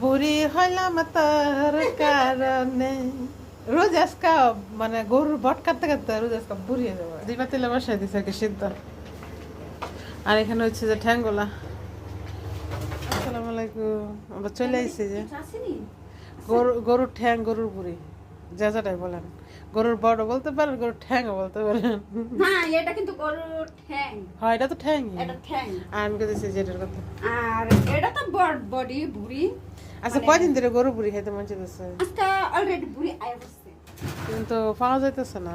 বুড়ি হইলাম তোর কারণে। রোজ আজকা মানে গরুর বট কাটতে কাটতে রোজ আজকা বুড়ি হয়ে যাব। দুই পাতিলে বসাই দিছে আর কি সিদ্ধ। আর এখানে হচ্ছে যে ঠ্যাঙ্গোলা আসসালামু আলাইকুম। আবার চলে আইছে যে। গরু গরুর ঠ্যাং গরুর বুড়ি। যা যাটাই বলেন। গরুর বড় বলতে পারেন গরুর ঠ্যাংও বলতে পারেন। এটা কিন্তু গরুর ঠ্যাং। হয় এটা তো ঠ্যাং এটা ঠ্যাং। আর আমি কথা। আর এটা তো বড বডি বুড়ি। আচ্ছা কয়দিন ধরে গরু বুড়ি খাইতে মন চাইতেছে আজকে অলরেডি বুড়ি আয় বসছে কিন্তু পাওয়া যাইতেছে না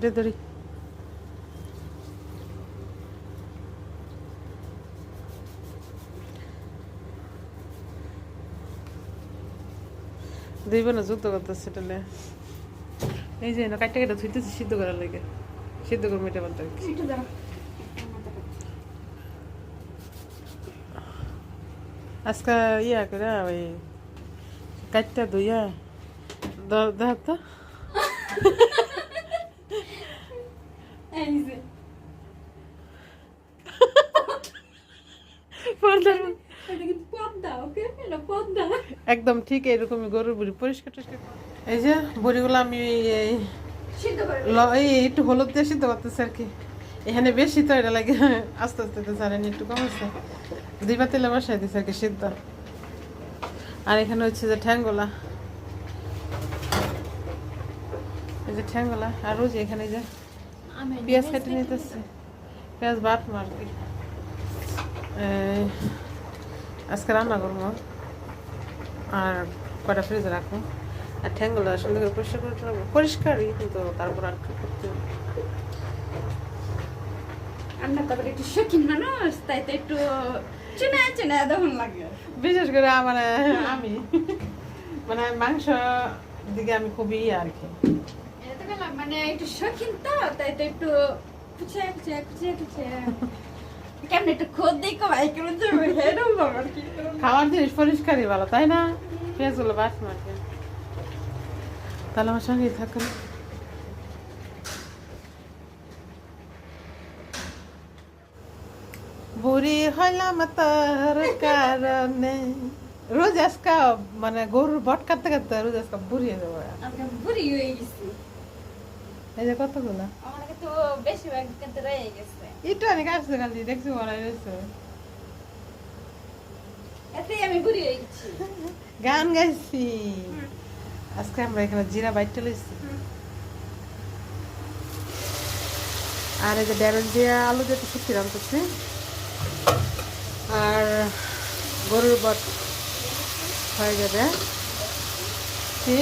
দে ধরি দুই বোনে যুদ্ধ করতেছে সেটালে এই যে কাটটা কেটে ধুইতেছে সিদ্ধ করার লাগে সিদ্ধ করে মেটে বলতে একটু দাঁড়া আজকে ইয়া করে ওই কাটটা ধুইয়া দেখ তো। একদম ঠিক এরকমই গরুর বুড়ি পরিষ্কার টরিষ্কার এই যে বুড়িগুলো আমি এই একটু হলুদ দিয়ে সিদ্ধ করতেছি আর কি। এখানে বেশি তো এটা লাগে আস্তে আস্তে তো জানেন একটু কম আছে দুই তেলে বসাই দিচ্ছে আর কি সিদ্ধ। আর এখানে হচ্ছে যে ঠ্যাঙ্গোলা এই যে ঠ্যাঙ্গোলা আর ওই যে এখানে যে পেঁয়াজ কেটে নিতেছি। পেঁয়াজ কি। আজকে রান্না করব। আর কটা ফ্রিজে রাখব? আর ঠ্যাঙ্গুলো সুন্দর করে পরিষ্কার করতে হবে পরিষ্কারই কিন্তু তারপর আর একটু করতে আমরা তো একটু শৌখিন মানুষ তাই তো একটু চেনা চেনা তখন লাগে। বিশেষ করে আমার আমি। মানে মাংস দিকে আমি খুবই ইয়ে আর কি। মানে একটু শৌখিন তো তাই তো একটু কেমন একটু খোদ দিই কমাই কেমন যাবে হেরম বাবার কি। খাওয়ার জিনিস পরিষ্কারই ভালো তাই না? তাহলে আমার সঙ্গেই থাকুন। বুড়ি হইলাম তোর কারণে। রোজ আজকা মানে গরুর বট কাটতে কাটতে রোজ আজকা বুড়ি হয়ে যাব। বুড়ি হয়ে গেছি। এই যে কতগুলো? আমার কিন্তু বেশিরভাগ কিন্তু রয়ে গেছে। একটু অনেক আসছে খালি দেখছি মনে হয়েছে এতেই আমি বুড়ি হয়ে গেছি। গান গাইছি। আজকে আমরা এখানে জিরা বাইটটা লইছি আর এই যে ড্যারল দিয়ে আলু দিয়ে শুক্তি রান্তেছি আর গরুর বট হয়ে যাবে। কি?